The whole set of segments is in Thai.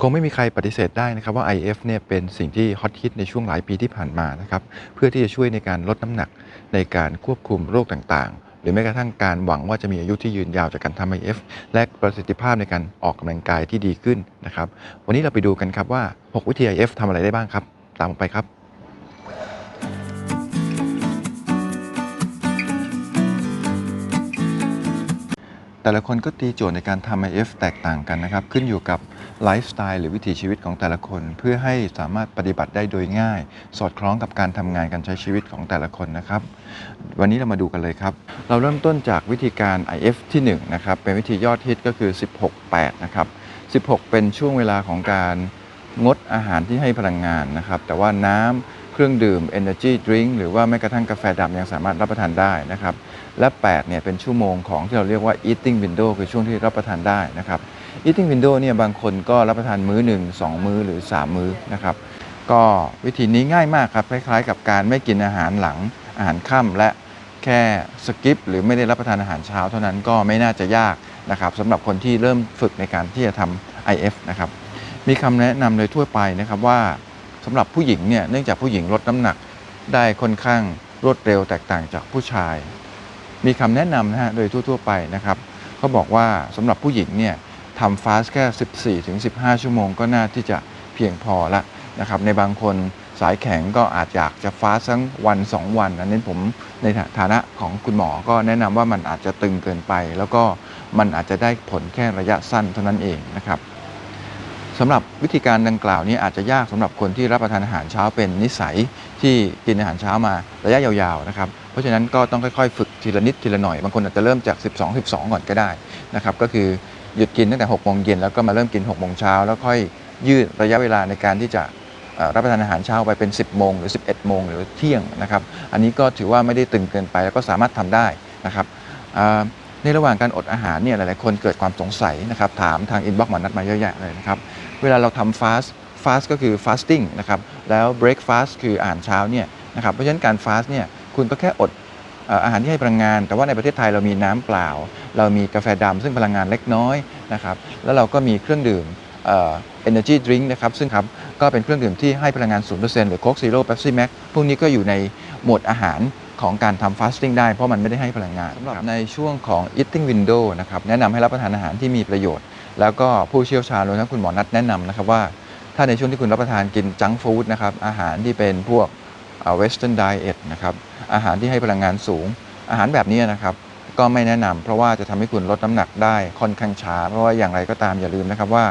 คงไม่มีใครปฏิเสธได้นะครับว่า IF เนี่ยเป็นสิ่งที่ฮอตฮิตในช่วงหลายปีที่ผ่านมานะครับเพื่อที่จะช่วยในการลดน้ำหนักในการควบคุมโรคต่างๆ หรือแม้กระทั่งการหวังว่าจะมีอายุที่ยืนยาวจากการทำ IF และประสิทธิภาพในการออกกำลังกายที่ดีขึ้นนะครับวันนี้เราไปดูกันครับว่า 6 วิธี IF ทำอะไรได้บ้างครับ ตามผมไปครับแต่ละคนก็ตีโจทย์ในการทำ IF แตกต่างกันนะครับ ขึ้นอยู่กับ ไลฟ์สไตล์หรือวิถีชีวิตของแต่ละคน เพื่อให้สามารถปฏิบัติได้โดยง่าย สอดคล้องกับการทำงานการใช้ชีวิตของแต่ละคนนะครับ วันนี้เรามาดูกันเลยครับ เราเริ่มต้นจากวิธีการ IF ที่1นะครับเป็นวิธียอดฮิตก็คือ 16-8 นะครับ 16 เป็นช่วงเวลาของการงดอาหารที่ให้พลังงานนะครับ แต่ว่าน้ำเครื่องดื่ม Energy Drink หรือว่าแม้กระทั่งกาแฟดำยังสามารถรับประทานได้นะครับ และ 8 เนี่ยเป็นชั่วโมงของที่เราเรียกว่า eating window คือช่วงที่รับประทานได้นะครับ eating window เนี่ยบางคนก็รับประทานมื้อหนึ่งสองมื้อหรือ 3 มื้อนะครับ ก็วิธีนี้ง่ายมากครับ คล้ายๆ กับการไม่กินอาหารหลังอาหารค่ำและแค่สกิปหรือไม่ได้รับประทานอาหารเช้าเท่านั้นก็ไม่น่าจะยากนะครับสำหรับคนที่เริ่มฝึกในการที่จะทำ IF นะครับ มีคำแนะนำโดยทั่วไปนะครับว่าสำหรับผู้หญิงเนี่ยเนื่องจากผู้หญิงลดน้ำหนักได้ค่อนข้างรวดเร็วแตกต่างจากผู้ชาย มีคำแนะนำนะฮะโดยทั่ว ๆ ไปนะครับเขาบอกว่าสำหรับผู้หญิงเนี่ย ทำฟาสแค่ 14ถึง15 ชั่วโมงก็น่าที่จะเพียงพอละนะครับในบางคนสายแข็งก็อาจอยากจะฟาสทั้งวัน 2 วันอันนี้ผมในฐานะของคุณหมอก็แนะนำว่ามันอาจจะตึงเกินไป แล้วก็มันอาจจะได้ผลแค่ระยะสั้นเท่านั้นเองนะครับสำหรับวิธีการดังกล่าวนี้อาจจะยากสำหรับคนที่รับประทานอาหารเช้าเป็นนิสัยที่กินอาหารเช้ามาระยะยาวๆนะครับเพราะฉะนั้นก็ต้องค่อยๆ ฝึกทีละนิดทีละหน่อย บางคนอาจจะเริ่มจาก 12 12 ก่อนก็ได้นะครับก็คือ หยุดกินตั้งแต่6โมงเย็นแล้วก็มาเริ่มกิน6โมงเช้าแล้วค่อยยืดระยะเวลาในการที่จะรับประทานอาหารเช้าไปเป็น 10 โมงหรือ 11 โมงหรือเที่ยงนะครับ อันนี้ก็ถือว่าไม่ได้ตึงเกินไปแล้วก็สามารถทำได้นะครับในระหว่างการอดอาหารเนี่ยหลายๆ คนเกิดความสงสัยนะครับถามทางอินบ็อกซ์หมอนัดมาเยอะแยะเลยนะครับ เวลาเราทำฟาสฟาสก็คือ fasting นะครับแล้วเบรกฟาสคืออาหารเช้าเนี่ยนะครับเพราะฉะนั้นการฟาสเนี่ยคุณก็แค่อด อ่ออาหารที่ให้พลังงาน แต่ว่าในประเทศไทยเรามีน้ำเปล่า เรามีกาแฟดำซึ่งพลังงานเล็กน้อยนะครับแล้วเราก็มีเครื่องดื่มเอ่อ energy drink นะครับซึ่งครับก็เป็นเครื่องดื่มที่ให้พลังงาน 0%หรือ Coke Zero Pepsi Max พวกนี้ก็อยู่ในหมวดอาหารของการทำ fasting ได้เพราะมันไม่ได้ให้พลังงานสำหรับในช่วงของ eating window นะครับแนะนำให้รับประทานอาหารที่มีประโยชน์ แล้วก็ผู้เชี่ยวชาญรวมทั้งคุณหมอนัดแนะนำนะครับว่า ถ้าในช่วงที่คุณรับประทานกินจังฟู้ดนะครับอาหารที่เป็นพวก เวสเทิร์นไดเอทนะครับอาหารที่ให้พลังงานสูง อาหารแบบนี้นะครับก็ไม่แนะนำเพราะว่าจะทำให้คุณลดน้ำหนักได้ค่อนข้างช้า เพราะว่าอย่างไรก็ตามอย่าลืมนะครับว่า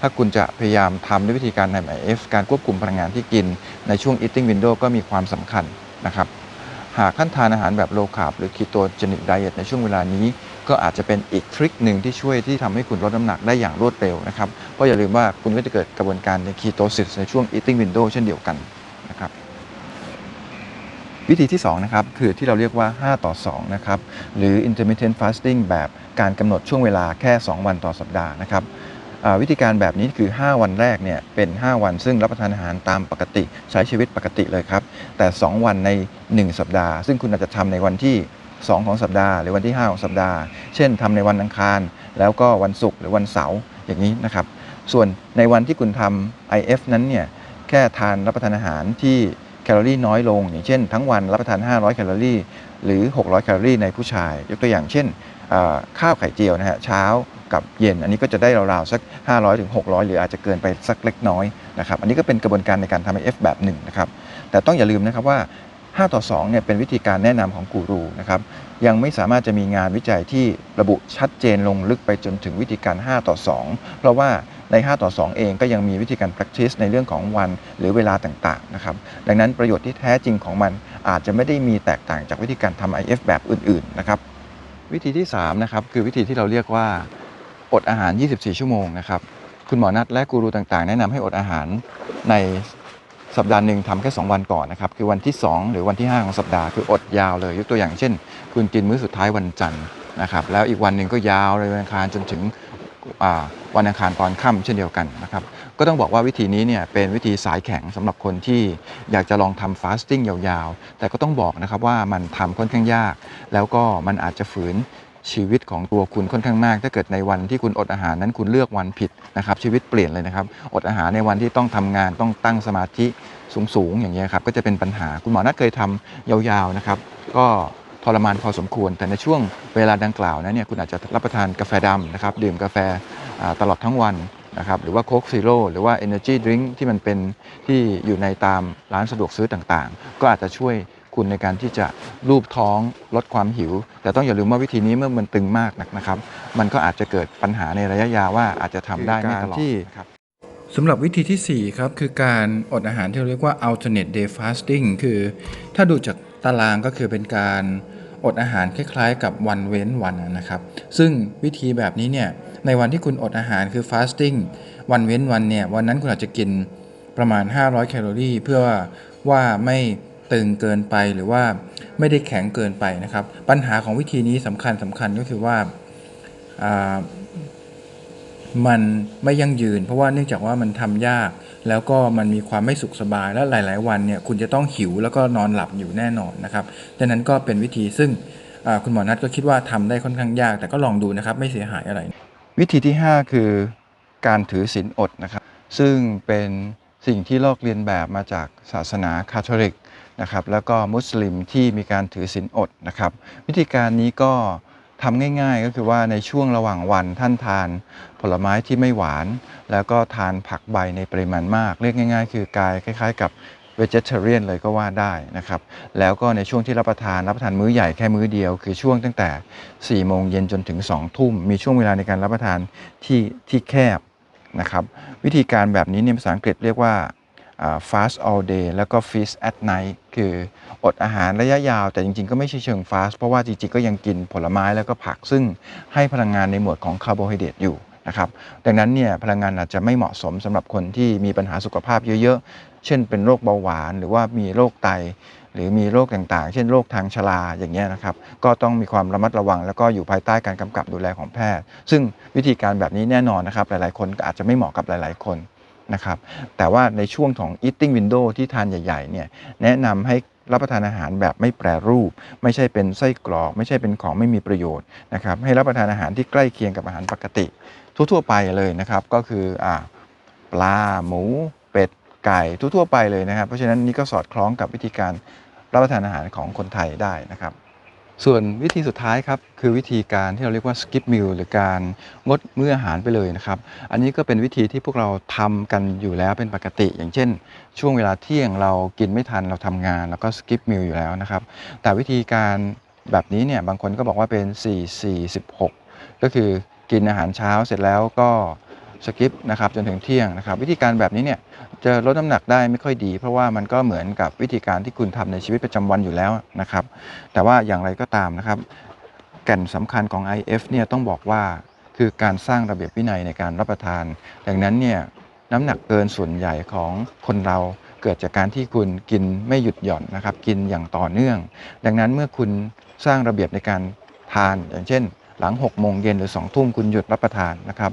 ถ้าคุณจะพยายามทำด้วยวิธีการทำ IF การควบคุมพลังงานที่กิน ในช่วง eating window ก็มีความสำคัญนะครับหากท่านทานอาหารแบบ low carb หรือ ketogenic diet ในช่วงเวลานี้ ก็อาจจะเป็นอีกทริคหนึ่งที่ช่วยที่ทำให้คุณลดน้ำหนักได้อย่างรวดเร็วนะครับเพราะอย่าลืมว่าคุณก็จะเกิดกระบวนการใน ketosis ในช่วง eating window เช่นเดียวกัน วิธีที่2นะครับคือที่เราเรียกว่า 5 ต่อ 2 นะครับ หรือ intermittent fasting แบบการกำหนดช่วงเวลาแค่ 2 วันต่อสัปดาห์นะครับวิธีการแบบนี้คือ 5 วันแรกเนี่ยเป็น 5 วันซึ่งรับประทานอาหารตามปกติใช้ชีวิตปกติเลยครับ แต่ 2 วันใน 1 สัปดาห์ ซึ่งคุณอาจจะทำในวันที่ 2 ของสัปดาห์ หรือวันที่ 5 ของสัปดาห์ เช่นทำในวันอังคาร แล้วก็วันศุกร์หรือวันเสาร์อย่างนี้นะครับ ส่วนในวันที่คุณทำ IF นั้นเนี่ยแค่ทานรับประทานอาหารที่ แคลอรี่น้อยลง อย่างเช่น ทั้งวันรับประทาน 500 แคลอรี่ หรือ 600 แคลอรี่ในผู้ชาย ยกตัวอย่างเช่นข้าวไข่เจียวนะฮะเช้ากับเย็น อันนี้ก็จะได้ราวๆสัก 500ถึง600 หรืออาจจะเกินไปสักเล็กน้อยนะครับอันนี้ก็เป็นกระบวนการในการทำ IF แบบหนึ่งนะครับแต่ต้องอย่าลืมนะครับว่า5ต่อ2เนี่ยเป็นวิธีการแนะนำของกูรูนะครับยังไม่สามารถจะมีงานวิจัยที่ระบุชัดเจนลงลึกไปจนถึงวิธีการ 5 ต่อ 2 เพราะว่า ใน 5 ต่อ 2 เองก็ยังมีวิธีการ practice ในเรื่องของวันหรือเวลาต่างๆนะครับดังนั้นประโยชน์ที่แท้จริงของมันอาจจะไม่ได้มีแตกต่างจากวิธีการทำ IF แบบอื่นๆนะครับวิธีที่3นะครับคือวิธีที่เราเรียกว่าอดอาหาร 24 ชั่วโมงนะครับคุณหมอนัดและกูรูต่างๆ แนะนำให้อดอาหารในสัปดาห์หนึ่งทำแค่ 2 วันก่อนนะครับคือวันที่ 2 หรือวันที่ 5 ของสัปดาห์คืออดยาวเลยยกตัวอย่างเช่น คุณกินมื้อสุดท้ายวันจันทร์นะครับแล้วอีกวันหนึ่งก็ยาวเลยวันอังคารจนถึง วันอังคารตอนค่ำเช่นเดียวกันนะครับก็ต้องบอกว่าวิธีนี้เนี่ยเป็นวิธีสายแข็งสำหรับคนที่อยากจะลองทำฟาสติ้งยาวๆ แต่ก็ต้องบอกนะครับว่ามันทำค่อนข้างยาก แล้วก็มันอาจจะฝืนชีวิตของตัวคุณค่อนข้างมาก ถ้าเกิดในวันที่คุณอดอาหารนั้นคุณเลือกวันผิดนะครับ ชีวิตเปลี่ยนเลยนะครับ อดอาหารในวันที่ต้องทำงานต้องตั้งสมาธิสูงๆอย่างเงี้ยครับก็จะเป็นปัญหาคุณหมอนัทเคยทำยาวๆนะครับ ก็ ทรมานพอสมควร แต่ในช่วงเวลาดังกล่าวนั้นเนี่ยคุณอาจจะรับประทานกาแฟดำนะครับดื่มกาแฟตลอดทั้งวันนะครับหรือว่าโค้กซีโร่หรือว่า Energy Drink ที่มันเป็นที่อยู่ในตามร้านสะดวกซื้อต่างๆ ก็อาจจะช่วยคุณในการที่จะรูปท้องลดความหิว แต่ต้องอย่าลืมว่าวิธีนี้เมื่อมันตึงมากนะครับ มันก็อาจจะเกิดปัญหาในระยะยาวว่าอาจจะทำได้ไม่ตลอดสำหรับวิธีที่ 4 ครับ คือการอดอาหารที่เราเรียกว่า alternate day fasting คือ ถ้าดูจากตารางก็คือเป็นการ อดอาหารคล้ายๆ กับวันเว้นวันนะครับ ซึ่งวิธีแบบนี้เนี่ยในวันที่คุณอดอาหารคือ fasting วันเว้นวันเนี่ยวันนั้นคุณอาจจะกินประมาณ 500 แคลอรี่ เพื่อว่าวาไม่ตึงเกินไปหรือว่าไม่ได้แข็งเกินไปนะครับ ปัญหาของวิธีนี้สำคัญสำคัญก็คือว่าอ่ามันไม่ยั่งยืน เพราะว่าเนื่องจากว่ามันทำยาก แล้วก็มันมีความไม่สุขสบายและหลาย ๆ วันเนี่ยคุณจะต้องหิวแล้วก็นอนหลับอยู่แน่นอนนะครับดังนั้นก็เป็นวิธีซึ่งคุณหมอนัทก็คิดว่าทำได้ค่อนข้างยาก แต่ก็ลองดูนะครับไม่เสียหายอะไร วิธีที่ 5 คือการถือศีลอดนะครับซึ่งเป็นสิ่งที่ลอกเลียนแบบมาจากศาสนาคาทอลิกนะครับแล้วก็มุสลิมที่มีการถือศีลอดนะครับ วิธีการนี้ก็ ทำง่าย ๆ ก็คือว่าในช่วงระหว่างวันท่านทานผลไม้ที่ไม่หวาน แล้วก็ทานผักใบในปริมาณมาก เรียกง่าย ๆ คือกายคล้าย ๆ กับ vegetarian เลยก็ว่าได้นะครับ แล้วก็ในช่วงที่รับประทานรับประทานมื้อใหญ่แค่มื้อเดียว คือช่วงตั้งแต่4โมงเย็นจนถึง2ทุ่ม มีช่วงเวลาในการรับประทานที่ที่แคบนะครับ วิธีการแบบนี้เนี่ยภาษาอังกฤษเรียกว่า fast all day แล้วก็ feast at night คืออดอาหารระยะยาว แต่จริงๆ ก็ไม่ใช่เชิง fast เพราะว่าจริงๆ ก็ยังกินผลไม้แล้วก็ผักซึ่งให้พลังงานในหมวดของคาร์โบไฮเดรตอยู่นะครับดังนั้นเนี่ยพลังงานอาจจะไม่เหมาะสมสำหรับคนที่มีปัญหาสุขภาพเยอะๆ เช่นเป็นโรคเบาหวาน หรือว่ามีโรคไต หรือมีโรคต่างๆ เช่นโรคทางชราอย่างเงี้ยนะครับก็ต้องมีความระมัดระวัง แล้วก็อยู่ภายใต้การกำกับดูแลของแพทย์ ซึ่งวิธีการแบบนี้แน่นอนนะครับหลายๆ คนอาจจะไม่เหมาะกับหลาย ๆ คน นะครับ แต่ว่าในช่วงของ eating window ที่ทานใหญ่ๆเนี่ยแนะนำให้รับประทานอาหารแบบไม่แปรรูป ไม่ใช่เป็นไส้กรอก ไม่ใช่เป็นของไม่มีประโยชน์นะครับให้รับประทานอาหารที่ใกล้เคียงกับอาหารปกติ ทั่วๆไปเลยนะครับก็คืออปลาหมู เป็ดไก่ทั่วๆไปเลยนะครับ เพราะฉะนั้นนี่ก็สอดคล้องกับวิธีการรับประทานอาหารของคนไทยได้นะครับ ส่วนวิธีสุดท้ายครับคือวิธีการที่เราเรียกว่า skip meal หรือการงดมื้ออาหารไปเลยนะครับ อันนี้ก็เป็นวิธีที่พวกเราทำกันอยู่แล้วเป็นปกติ อย่างเช่น ช่วงเวลาเที่ยงเรากินไม่ทันเราทำงานแล้วก็ skip meal อยู่แล้วนะครับ แต่วิธีการแบบนี้เนี่ยบางคนก็บอกว่าเป็น 4 4 16 ก็คือกินอาหารเช้าเสร็จแล้วก็ สกิปนะครับจนถึงเที่ยงนะครับวิธีการแบบนี้เนี่ยจะลดน้ำหนักได้ไม่ค่อยดี เพราะว่ามันก็เหมือนกับวิธีการที่คุณทำในชีวิตประจำวันอยู่แล้วนะครับแต่ว่าอย่างไรก็ตามนะครับแก่นสำคัญของ IF เนี่ยต้องบอกว่าคือการสร้างระเบียบวินัยในการรับประทาน ดังนั้นเนี่ยน้ำหนักเกินส่วนใหญ่ของคนเราเกิดจากการที่คุณกินไม่หยุดหย่อนนะครับ กินอย่างต่อเนื่อง ดังนั้นเมื่อคุณสร้างระเบียบในการทาน อย่างเช่น หลัง6โมงเย็นหรือ2ทุ่มคุณหยุดรับประทานนะครับ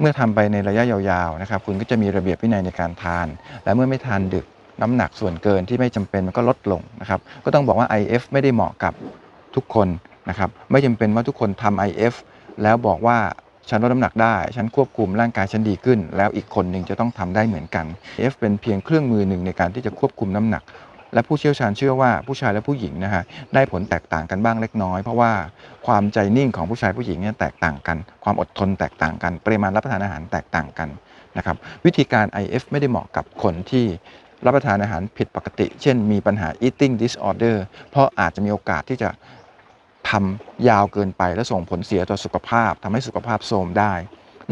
เมื่อทำไปในระยะยาวๆนะครับคุณก็จะมีระเบียบวินัยในการทาน และเมื่อไม่ทานดึกน้ำหนักส่วนเกินที่ไม่จำเป็นมันก็ลดลงนะครับก็ต้องบอกว่า IF ไม่ได้เหมาะกับทุกคนนะครับไม่จำเป็นว่าทุกคนทำ IF แล้วบอกว่าฉันลดน้ำหนักได้ ฉันควบคุมร่างกายฉันดีขึ้น แล้วอีกคนหนึ่งจะต้องทำได้เหมือนกัน IF เป็นเพียงเครื่องมือหนึ่งในการที่จะควบคุมน้ำหนัก และผู้เชี่ยวชาญเชื่อว่าผู้ชายและผู้หญิงนะฮะได้ผลแตกต่างกันบ้างเล็กน้อย เพราะว่าความใจนิ่งของผู้ชายผู้หญิงเนี่ยแตกต่างกัน ความอดทนแตกต่างกัน ปริมาณรับประทานอาหารแตกต่างกันนะครับวิธีการ IF ไม่ได้เหมาะกับคนที่รับประทานอาหารผิดปกติ เช่นมีปัญหา eating disorder เพราะอาจจะมีโอกาสที่จะทำยาวเกินไปและส่งผลเสียต่อสุขภาพทำให้สุขภาพโทรมได้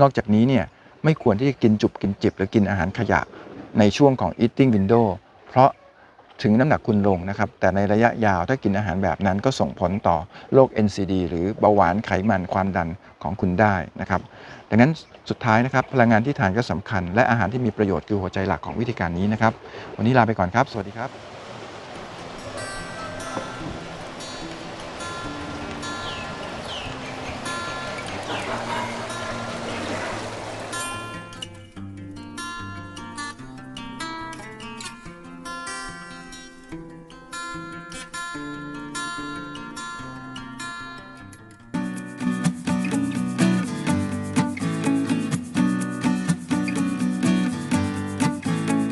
นอกจากนี้เนี่ยไม่ควรที่จะกินจุบกินจิบหรือกินอาหารขยะในช่วงของ eating window เพราะ ถึงน้ำหนักคุณลงนะครับ แต่ในระยะยาวถ้ากินอาหารแบบนั้นก็ส่งผลต่อโรค NCD หรือเบาหวานไขมันความดันของคุณได้นะครับ ดังนั้นสุดท้ายนะครับ พลังงานที่ทานก็สำคัญ และอาหารที่มีประโยชน์คือหัวใจหลักของวิธีการนี้นะครับ วันนี้ลาไปก่อนครับ สวัสดีครับ